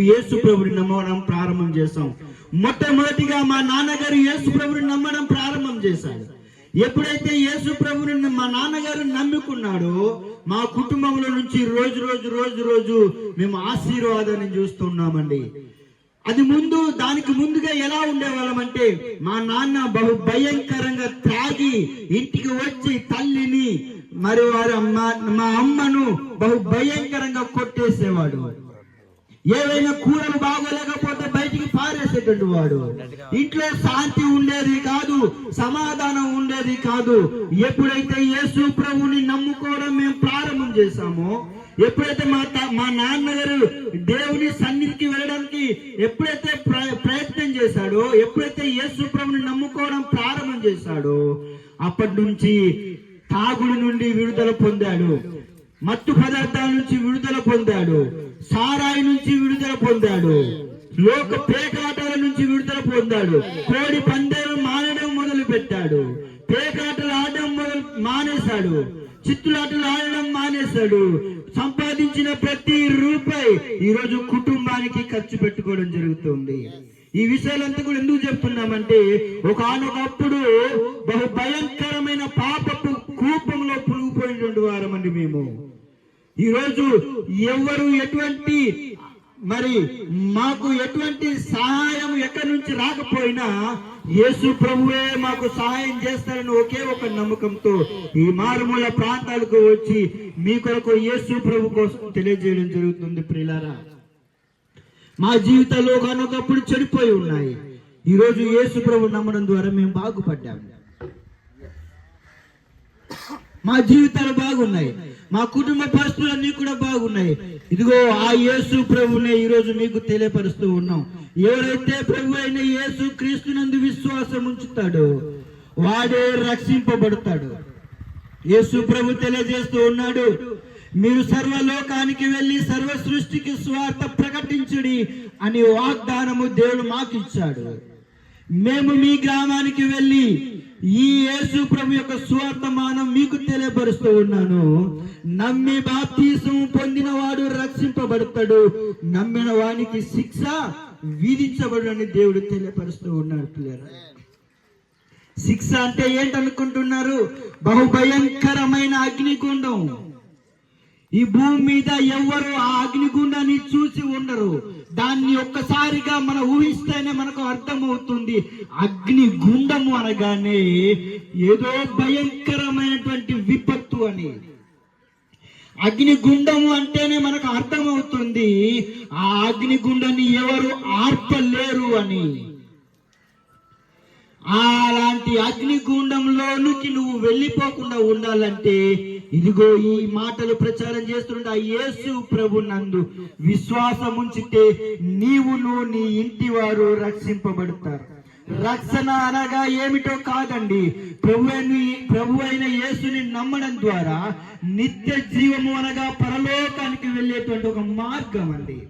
యేసు ప్రభుని నమ్మడం ప్రారంభం చేశాం. మొట్టమొదటిగా మా నాన్నగారు యేసు ప్రభుని నమ్మడం ప్రారంభం చేశాడు ఎప్పుడైతే యేసు ప్రభుని మా నాన్నగారు నమ్ముకున్నాడో మా కుటుంబంలో నుంచి రోజు రోజు రోజు రోజు మేము ఆశీర్వాదాన్ని చూస్తున్నామండి. అది ముందు దానికి ముందుగా ఎలా ఉండేవాళ్ళం అంటే మా నాన్న బహు భయంకరంగా త్రాగి ఇంటికి వచ్చి తల్లిని మరి వారి అమ్మ మా అమ్మను బహు భయంకరంగా కొట్టేసేవాడు. ఏవైనా కూరలు బాగోలేకపోతే బయటికి పారేసేటువంటి వాడు. ఇంట్లో శాంతి ఉండేది కాదు సమాధానం ఉండేది కాదు. ఎప్పుడైతే యేసు ప్రభుని నమ్ముకోవడం మేము ప్రారంభం చేశామో ఎప్పుడైతే మా త- మా నాన్నగారు దేవుని సన్నిధికి వెళ్ళడానికి ఎప్పుడైతే ప్ర- ప్రయత్నం చేశాడో ఎప్పుడైతే యేసు ప్రభుని నమ్ముకోవడం ప్రారంభం చేశాడో అప్పటి నుంచి తాగుడు నుండి విడుదల పొందాడు. మత్తు పదార్థాల నుంచి విడుదల పొందాడు. సారాయి నుంచి విడుదల పొందాడు. లోక పేకాటల నుంచి విడుదల పొందాడు. కోడి పందేలు మానడం మొదలు పెట్టాడు పేకాటలు ఆడడం మొదలు మానేశాడు. చిత్తులాటలు ఆడడం మానేశాడు. సంపాదించిన ప్రతి రూపాయి ఈ రోజు కుటుంబానికి ఖర్చు పెట్టుకోవడం జరుగుతుంది. ఈ విషయాలంతా కూడా ఎందుకు చెప్తున్నామంటే ఒకనొకప్పుడు బహు భయంకరమైన పాపపు కూపంలో పులిగిపోయినటువంటి వారమండి మేము. ఈ రోజు ఎవరు ఎటువంటి మరి మాకు ఎటువంటి సహాయం ఎక్కడి నుంచి రాకపోయినా యేసు ప్రభువే మాకు సహాయం చేస్తారని ఒకే ఒక నమ్మకంతో ఈ మారుమూల ప్రాంతాలకు వచ్చి మీ కొరకు యేసు ప్రభు కోసం తెలియజేయడం జరుగుతుంది ప్రిలారా. మా జీవితాలు ఒకనొకప్పుడు చెడిపోయి ఉన్నాయి. ఈ రోజు యేసు ప్రభు నమ్మడం ద్వారా మేము బాగుపడ్డాము. మా జీవితాలు బాగున్నాయి. మా కుటుంబ పరిస్థితులన్నీ కూడా బాగున్నాయి. ఇదిగో ఆ యేసు ప్రభునే ఈరోజు మీకు తెలియపరుస్తూ ఉన్నాం. ఎవరైతే ప్రభు అయిన యేసు క్రీస్తునందు విశ్వాసం ఉంచుతాడో వాడే రక్షింపబడతాడు. యేసు ప్రభు తెలియజేస్తూ ఉన్నాడు మీరు సర్వలోకానికి వెళ్ళి సర్వ సృష్టికి స్వార్థ ప్రకటించుడి అని వాగ్దానము దేవుడు మాకు ఇచ్చాడు మేము మీ గ్రామానికి వెళ్ళి ఈ యేసు ప్రభు యొక్క స్వార్థమానం మీకు తెలియపరుస్తూ ఉన్నాను. నమ్మి బాప్తీసం పొందిన వాడు రక్షింపబడతాడు. నమ్మిన వానికి శిక్ష విధించబడని దేవుడు తెలియపరుస్తూ ఉన్నాడు పిల్లలు శిక్ష అంటే ఏంటనుకుంటున్నారు? బహుభయంకరమైన అగ్నిగుండం. ఈ భూమి మీద ఎవ్వరు ఆ అగ్నిగుండాన్ని చూసి ఉండరు. దాన్ని ఒక్కసారిగా మనం ఊహిస్తేనే మనకు అర్థమవుతుంది. అగ్నిగుండము అనగానే ఏదో భయంకరమైనటువంటి విపత్తు అని. అగ్నిగుండము అంటేనే మనకు అర్థమవుతుంది. ఆ అగ్నిగుండాన్ని ఎవరు ఆర్పలేరు అని. అలాంటి అగ్నిగుండంలోనికి నువ్వు వెళ్ళిపోకుండా ఉండాలంటే ఇదిగో ఈ మాటలు ప్రచారం చేస్తుంటే ఆ యేసు ప్రభు నందు విశ్వాసం ఉంచితే నీవును నీ ఇంటి వారు రక్షింపబడతారు. రక్షణ అనగా ఏమిటో కాదండి. ప్రభు అయిన- ప్రభు అయిన యేసుని నమ్మడం ద్వారా నిత్య జీవము అనగా పరలోకానికి వెళ్ళేటువంటి ఒక మార్గం అండి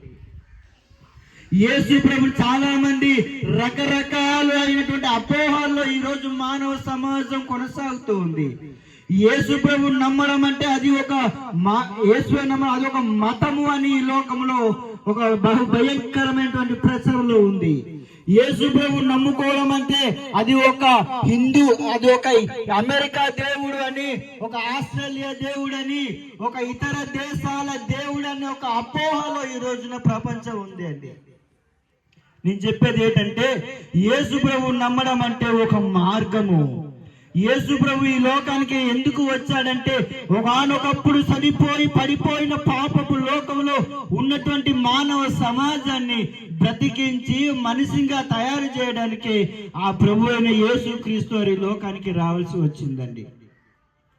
యేసు ప్రభు చాలా మంది రకరకాలు అయినటువంటి అపోహాల్లో ఈ రోజు మానవ సమాజం కొనసాగుతూ ఉంది. యేసు ప్రభు నమ్మడం అంటే అది ఒక మా యేసు నమ్మడం అది ఒక మతము అని ఈ లోకంలో ఒక బహు భయంకరమైనటువంటి ప్రచారంలో ఉంది. యేసు ప్రభు నమ్ముకోవడం అంటే అది ఒక హిందూ అది ఒక అమెరికా దేవుడు అని ఒక ఆస్ట్రేలియా దేవుడు అని ఒక ఇతర దేశాల దేవుడు అని ఒక అపోహలో ఈ రోజున ప్రపంచం ఉంది అండి. నేను చెప్పేది ఏంటంటే యేసు ప్రభు నమ్మడం అంటే ఒక మార్గము. యేసు ప్రభు ఈ లోకానికి ఎందుకు వచ్చాడంటే ఒకనొకప్పుడు చనిపోయి పడిపోయిన పాపపు లోకంలో ఉన్నటువంటి మానవ సమాజాన్ని బ్రతికించి మనిషిగా తయారు చేయడానికి ఆ ప్రభు అయిన యేసు క్రీస్తు లోకానికి రావాల్సి వచ్చిందండి.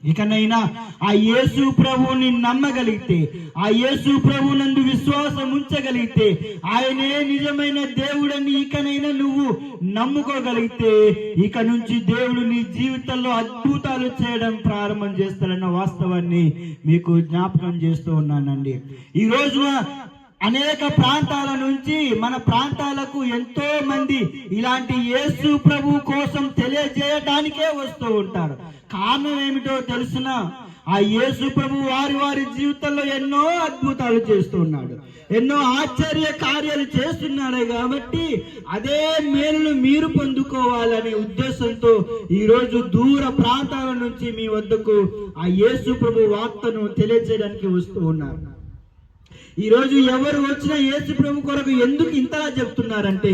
ఇకనైనా ఆ యేసు ప్రభువుని నమ్మగలిగితే ఆ యేసు ప్రభు నందు విశ్వాసం ఉంచగలిగితే ఆయనే నిజమైన దేవుడని ఇకనైనా నువ్వు నమ్ముకోగలిగితే ఇక నుంచి దేవుడు నీ జీవితంలో అద్భుతాలు చేయడం ప్రారంభం చేస్తాడన్న వాస్తవాన్ని మీకు జ్ఞాపకం చేస్తూ ఉన్నానండి. ఈ రోజున అనేక ప్రాంతాల నుంచి మన ప్రాంతాలకు ఎంతో మంది ఇలాంటి యేసు ప్రభు కోసం తెలియజేయడానికే వస్తూ ఉంటారు. కారణం ఏమిటో తెలుసునా? ఆ యేసు ప్రభు వారి వారి జీవితంలో ఎన్నో అద్భుతాలు చేస్తున్నాడు. ఎన్నో ఆశ్చర్య కార్యాలు చేస్తున్నాడు కాబట్టి అదే మేలును మీరు పొందుకోవాలనే ఉద్దేశంతో ఈరోజు దూర ప్రాంతాల నుంచి మీ వద్దకు ఆ యేసు ప్రభు వార్తను తెలియజేయడానికి వస్తూ ఉన్నారు. ఈ రోజు ఎవరు వచ్చినా యేసు ప్రభు కొరకు ఎందుకు ఇంతలా చెప్తున్నారంటే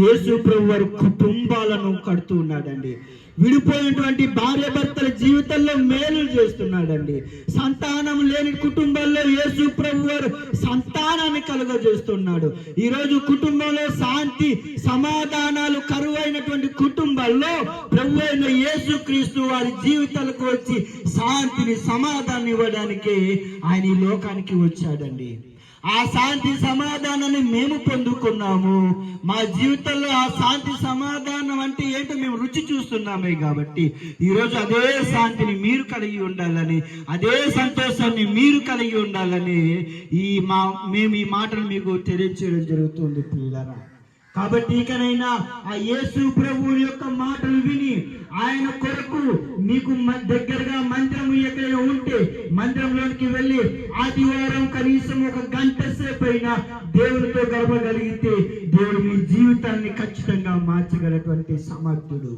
యేసు ప్రభు వారి కుటుంబాలను కడుతూ ఉన్నాడండి. విడిపోయినటువంటి భార్య భర్తల జీవితంలో మేలు చేస్తున్నాడండి. సంతానం లేని కుటుంబంలో యేసు ప్రభు వారు సంతానాన్ని కలుగజేస్తున్నాడు. ఈ రోజు కుటుంబంలో శాంతి సమాధానాలు కరువైనటువంటి కుటుంబాల్లో ప్రభు అయిన యేసు క్రీస్తు వారి జీవితాలకు వచ్చి శాంతిని సమాధానం ఇవ్వడానికి ఆయన ఈ లోకానికి వచ్చాడండి. ఆ శాంతి సమాధానాన్ని మేము పొందుకున్నాము. మా జీవితంలో ఆ శాంతి సమాధానం అంటే ఏంటో మేము రుచి చూస్తున్నామే కాబట్టి ఈరోజు అదే శాంతిని మీరు కలిగి ఉండాలని అదే సంతోషాన్ని మీరు కలిగి ఉండాలని ఈ మా మేము ఈ మాటలు మీకు తెలియచేయడం జరుగుతుంది పిల్లరా కాబట్టి ఇకనైనా ఆ యేసు ప్రభువు యొక్క మాటలు విని ఆయన కొరకు మీకు మ- దగ్గరగా మందిరం ఎక్కడైనా ఉంటే మందిరంలోనికి వెళ్ళి ఆదివారం కనీసం ఒక గంట సేపు అయినా దేవునితో గడపగలిగితే దేవుడు మీ జీవితాన్ని ఖచ్చితంగా మార్చగలటువంటి సమర్థుడు.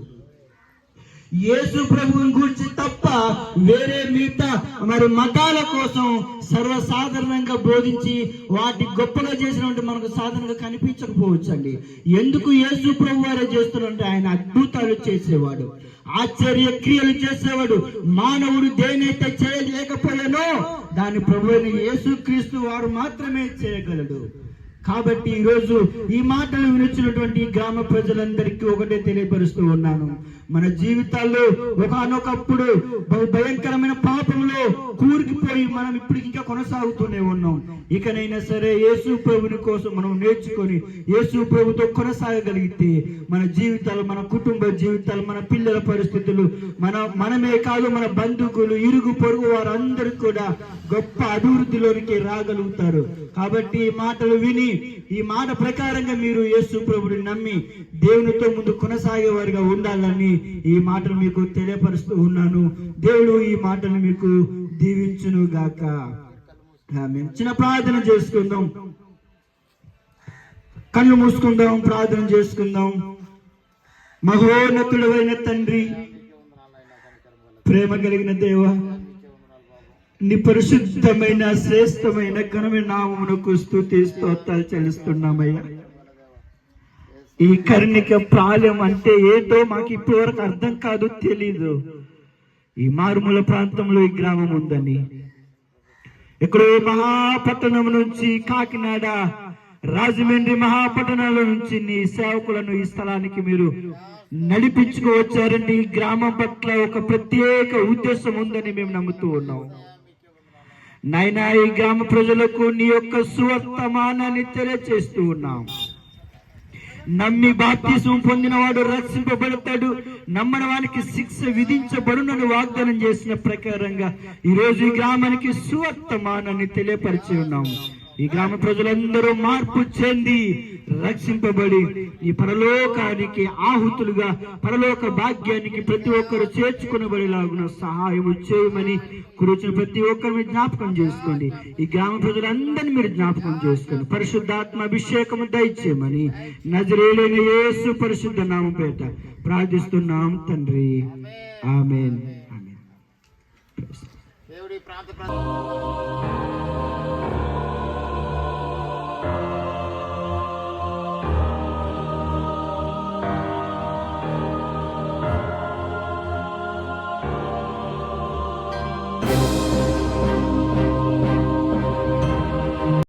యేసు ప్రభువుని గురించి తప్ప వేరే మిగతా మరి మతాల కోసం సర్వసాధారణంగా బోధించి వాటి గొప్పగా చేసినటువంటి మనకు సాధారణంగా కనిపించకపోవచ్చు అండి ఎందుకు యేసు ప్రభు వారే చేస్తున్నారంటే ఆయన అద్భుతాలు చేసేవాడు ఆశ్చర్య క్రియలు చేసేవాడు మానవుడు దేనైతే చేయలేకపోయానో దాని ప్రభు అయిన యేసు క్రీస్తు వారు మాత్రమే చేయగలడు. కాబట్టి ఈరోజు ఈ మాటలు వినిచినటువంటి గ్రామ ప్రజలందరికీ ఒకటే తెలియపరుస్తూ ఉన్నాను. మన జీవితాల్లో ఒకనొకప్పుడు భయంకరమైన పాపంలో కూరికిపోయి మనం ఇప్పుడు ఇంకా కొనసాగుతూనే ఉన్నాం. ఇకనైనా సరే యేసు ప్రభుని కోసం మనం నేర్చుకొని యేసు ప్రభుతో కొనసాగగలిగితే మన జీవితాలు మన కుటుంబ జీవితాలు మన పిల్లల పరిస్థితులు మన మనమే కాదు మన బంధువులు ఇరుగు పొరుగు వారందరూ కూడా గొప్ప అభివృద్ధిలోనికి రాగలుగుతారు. కాబట్టి ఈ మాటలు విని ఈ మాట ప్రకారంగా మీరు యేసు ప్రభుని నమ్మి దేవునితో ముందు కొనసాగేవారిగా ఉండాలని ఈ మాటలు మీకు తెలియపరుస్తూ ఉన్నాను. దేవుడు ఈ మాటలు మీకు దీవించును గాక చిన్న ప్రార్థన చేసుకుందాం. కళ్ళు మూసుకుందాం ప్రార్థన చేసుకుందాం. మహోన్నతుడైన తండ్రి ప్రేమ కలిగిన దేవ నీ పరిశుద్ధమైన శ్రేష్టమైన కనుమ నామమునకు స్థుతి స్తోత్రాలు చెల్లిస్తున్నామయ్యా. ఈ కర్ణిక ప్రాలెం అంటే ఏంటో మాకు ఇప్పటి వరకు అర్థం కాదు తెలీదు. ఈ మారుమూల ప్రాంతంలో ఈ గ్రామం ఉందని. ఇక్కడ మహాపట్టణం నుంచి కాకినాడ రాజమండ్రి మహాపట్టణాల నుంచి నీ సేవకులను ఈ స్థలానికి మీరు నడిపించుకోవచ్చారండి. ఈ గ్రామం పట్ల ఒక ప్రత్యేక ఉద్దేశం ఉందని మేము నమ్ముతూ ఉన్నాం. నాయనా ఈ గ్రామ ప్రజలకు నీ యొక్క సువర్తమానాన్ని తెలియచేస్తూ ఉన్నాం. నమ్మి బాప్తిసం పొందినవాడు రక్షింపబడతాడు. నమ్మని వానికి శిక్ష విధించబడునని వాగ్దానం చేసిన ప్రకారంగా ఈ రోజు ఈ గ్రామానికి సువర్తమానాన్ని తెలియపరిచి ఉన్నాము. ఈ గ్రామ ప్రజలందరూ మార్పు చెంది రక్షింపబడి ఈ పరలోకానికి ఆహుతులుగా పరలోక భాగ్యానికి ప్రతి ఒక్కరు చేర్చుకునబడేలాగున సహాయం చేయమని కూర్చుని ప్రతి ఒక్కరిని జ్ఞాపకం చేసుకోండి. ఈ గ్రామ ప్రజలందరినీ మీరు జ్ఞాపకం చేసుకోండి. పరిశుద్ధాత్మ అభిషేకము దయచేయమని నజరేలైన యేసు పరిశుద్ధ నామం పేట ప్రార్థిస్తున్నాం తండ్రి. ఆమెన్. ఆమెన్. దేవుడి ప్రాంత ప్ర-